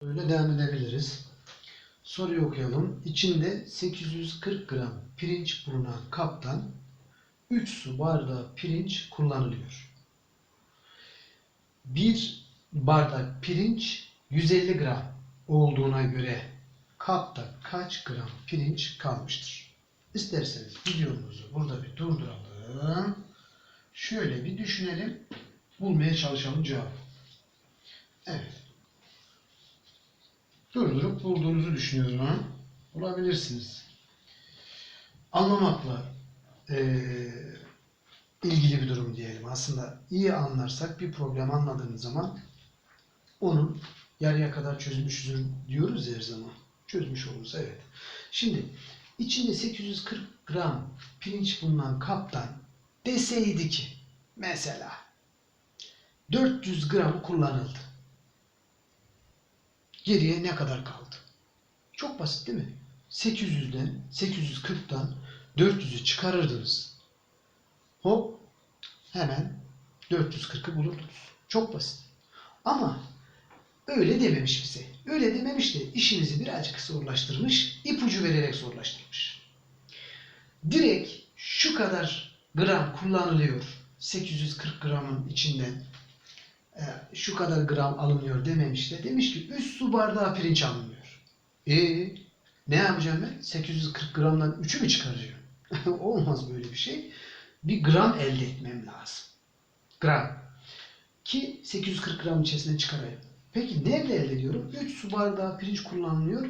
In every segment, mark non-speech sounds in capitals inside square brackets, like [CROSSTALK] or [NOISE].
Öyle devam edebiliriz. Soruyu okuyalım. İçinde 840 gram pirinç bulunan kaptan 3 su bardağı pirinç kullanılıyor. Bir bardak pirinç 150 gram olduğuna göre kapta kaç gram pirinç kalmıştır? İsterseniz videomuzu burada bir durduralım. Şöyle bir düşünelim. Bulmaya çalışalım cevabı. Evet. Durdurup bulduğunuzu düşünüyorum. Bulabilirsiniz. Anlamakla eee, ilgili bir durum diyelim. Aslında iyi anlarsak bir problem anladığınız zaman onun yarıya kadar çözmüşüzdür diyoruz her zaman. Çözmüş oluruz evet. Şimdi içinde 840 gram pirinç bulunan kaptan deseydi ki mesela 400 gram kullanıldı. Geriye ne kadar kaldı? Çok basit değil mi? 800'den 840'tan 400'ü çıkarırdınız. Hop hemen 440'ı bulurdunuz. Çok basit. Ama öyle dememiş bize. Öyle dememiş de işimizi birazcık zorlaştırmış, ipucu vererek zorlaştırmış. Direkt şu kadar gram kullanılıyor 840 gramın içinden şu kadar gram alınıyor dememiş de demiş ki 3 su bardağı pirinç alınıyor. E ne yapacağım ben? 840 gramdan 3'ü mü çıkaracağım? [LAUGHS] Olmaz böyle bir şey. Bir gram elde etmem lazım. Gram. Ki 840 gram içerisinde çıkarayım. Peki nerede elde ediyorum? 3 su bardağı pirinç kullanılıyor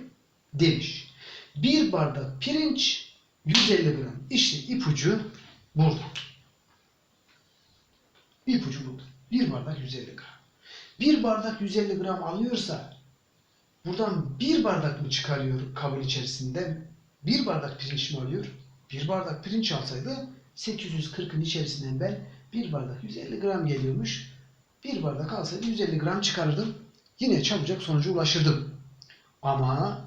demiş. Bir bardak pirinç 150 gram. İşte ipucu burada. İpucu burada. Bir bardak 150 gram. Bir bardak 150 gram alıyorsa buradan bir bardak mı çıkarıyor kabın içerisinde? Bir bardak pirinç mi alıyor? Bir bardak pirinç alsaydı 840'ın içerisinden ben bir bardak 150 gram geliyormuş. Bir bardak alsaydı 150 gram çıkarırdım. Yine çabucak sonuca ulaşırdım. Ama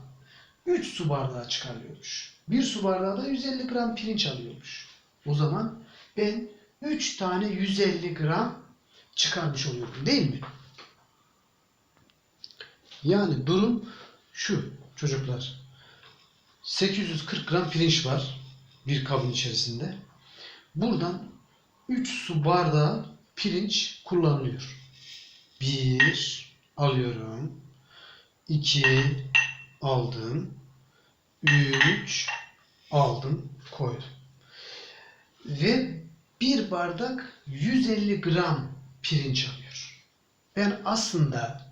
3 su bardağı çıkarıyormuş. Bir su bardağı da 150 gram pirinç alıyormuş. O zaman ben 3 tane 150 gram çıkarmış oluyorum değil mi? Yani durum şu çocuklar. 840 gram pirinç var bir kabın içerisinde. Buradan 3 su bardağı pirinç kullanılıyor. 1 alıyorum. 2 aldım. 3 aldım koydum. Ve bir bardak 150 gram pirinç alıyor. Ben aslında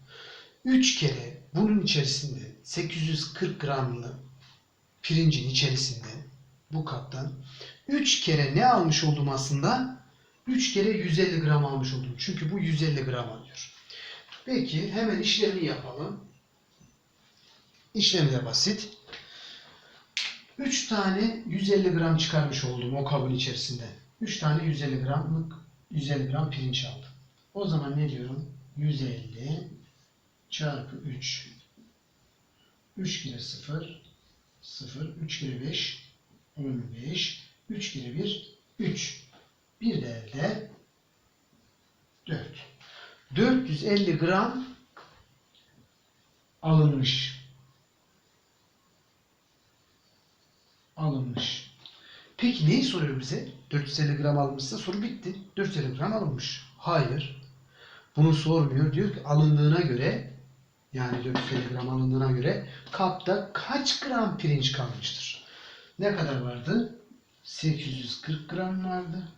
3 kere bunun içerisinde 840 gramlı pirincin içerisinde bu kaptan 3 kere ne almış oldum aslında? 3 kere 150 gram almış oldum. Çünkü bu 150 gram alıyor. Peki hemen işlemini yapalım. İşlemi de basit. 3 tane 150 gram çıkarmış oldum o kabın içerisinde. 3 tane 150 gramlık 150 gram pirinç aldım. O zaman ne diyorum? 150 çarpı 3. 3 kere 0 0 3 kere 5 15 3 kere 1 3 bir de elde 4. 450 gram alınmış. Alınmış. Peki neyi soruyor bize? 450 gram alınmışsa soru bitti. 450 gram alınmış. Hayır. Bunu sormuyor. Diyor ki alındığına göre yani 450 gram alındığına göre kapta kaç gram pirinç kalmıştır? Ne kadar vardı? 840 gram vardı.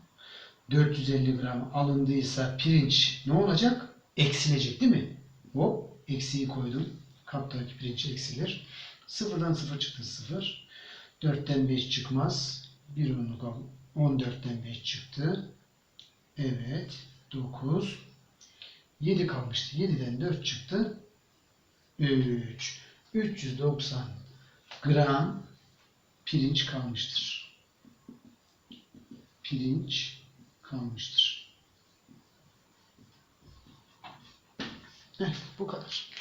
450 gram alındıysa pirinç ne olacak? Eksilecek değil mi? Hop eksiği koydum. Kaptaki pirinç eksilir. Sıfırdan sıfır çıktı sıfır. 4'ten 5 çıkmaz. 1 onluk al. 14'ten 5 çıktı. Evet. 9. 7 kalmıştı. 7'den 4 çıktı. 3. 390 gram pirinç kalmıştır. Pirinç kalmıştır. Evet, bu kadar.